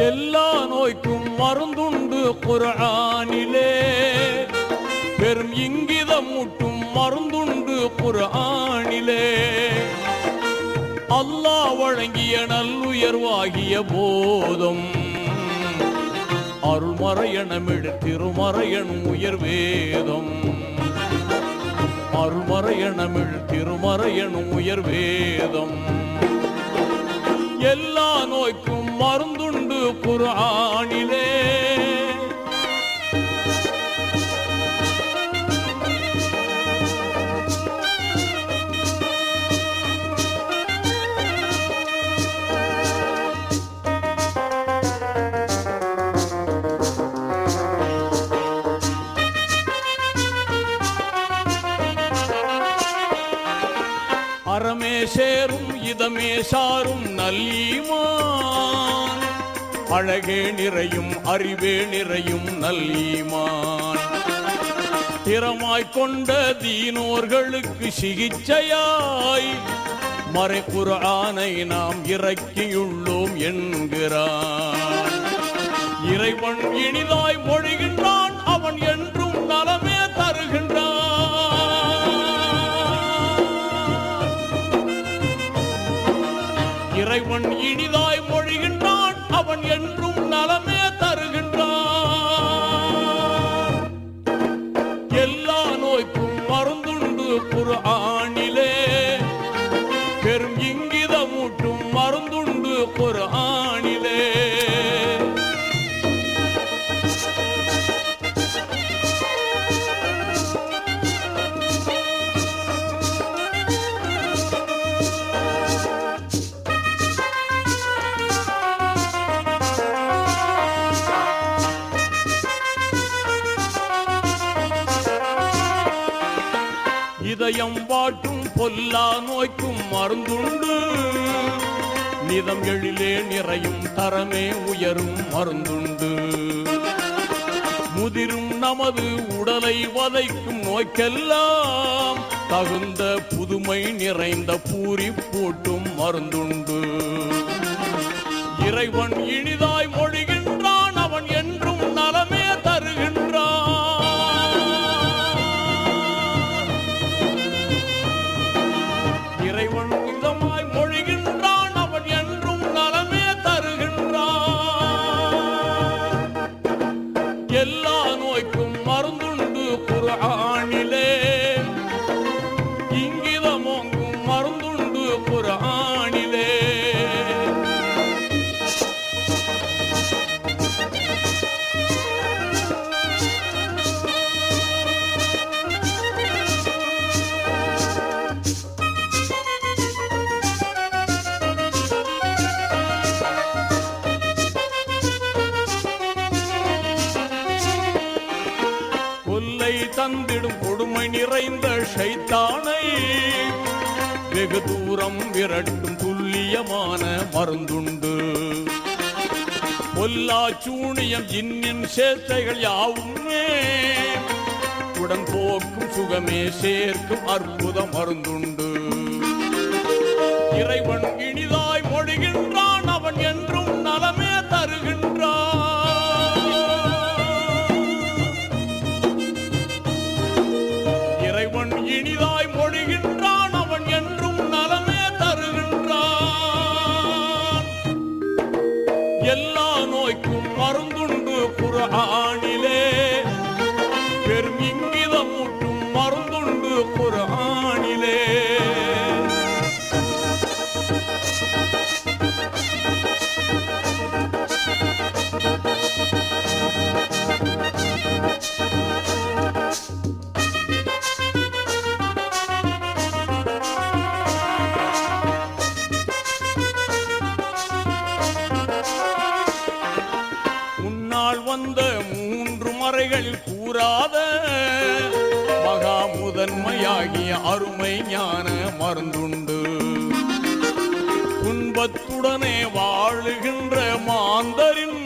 எல்லா நோய்க்கும் மருந்துண்டு குரானிலே பெரும் இங்கிதம் முட்டும் மருந்துண்டு குரானிலே அல்லாஹ் வழங்கிய நல்லுயர்வாகிய போதும். அருள்மறையணமிழ் திருமறையன் உயர் வேதம் அருள்மறையணமிழ் திருமறையன் உயர் வேதம் எல்லா நோய்க்கும் மருந்துண்டு குர்ஆனிலே. அறமே சேரும் இதமே சாரும் நல்லீமான். அழகே நிறையும் அறிவே நிறையும் நல்லீமான். திறமாய் கொண்ட தீனோர்களுக்கு சிகிச்சையாய் மறைக்குறானை நாம் இறக்கியுள்ளோம் என்கிறான். இறைவன் இனிதாய் மொழிகள் என்றும் நலம் இதயம் வாட்டும் பொல்லா நோய்க்கும் மருந்துண்டு. நிதம் எழிலே நிறையும் தரமே உயரும் மருந்துண்டு. முதிரும் நமது உடலை வதைக்கும் நோய்க்கெல்லாம் தகுந்த புதுமை நிறைந்த பூரி போட்டும் மருந்துண்டு. இறைவன் இனிதாய் தந்திடும் கொடுமை நிறைந்த ஷைத்தானை. வெகு தூரம் விரட்டும் துல்லியமான மருந்துண்டு. பொல்லா சூனியம் இன்னின் சேட்டைகள் யாவுமே. உடன் போக்கும் சுகமே சேர்க்கும் அற்புத மருந்துண்டு. இறைவன் இனிதாய் முன்னால் வந்த மூன்று மறைகளில் கூறாத மகா முதன்மையாகிய அருமை ஞான மருந்துண்டு. துன்பத்துடனே வாழுகின்ற மாந்தரின்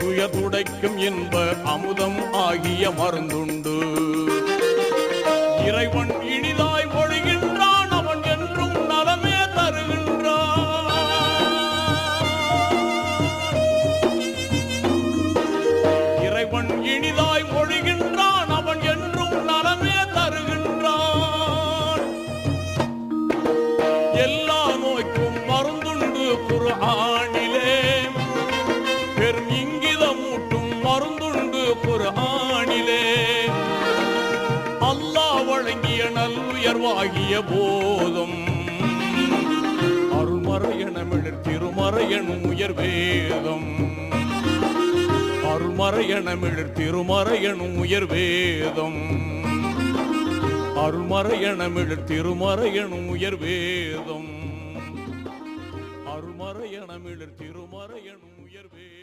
துய துடைக்கும் இன்ப அமுதம் ஆகிய மருந்துண்டு. இறைவன் ஆகிய போதும். அருள்மறையனமிழர் திருமறையனும் உயர் வேதம். அருள்மறையனமிழர் திருமறையனும் உயர் வேதம். அருள்மறையனமிழர் திருமறையனும் உயர் வேதம். அருள்மறையனமிழர் திருமறையனும் உயர் வேதம்.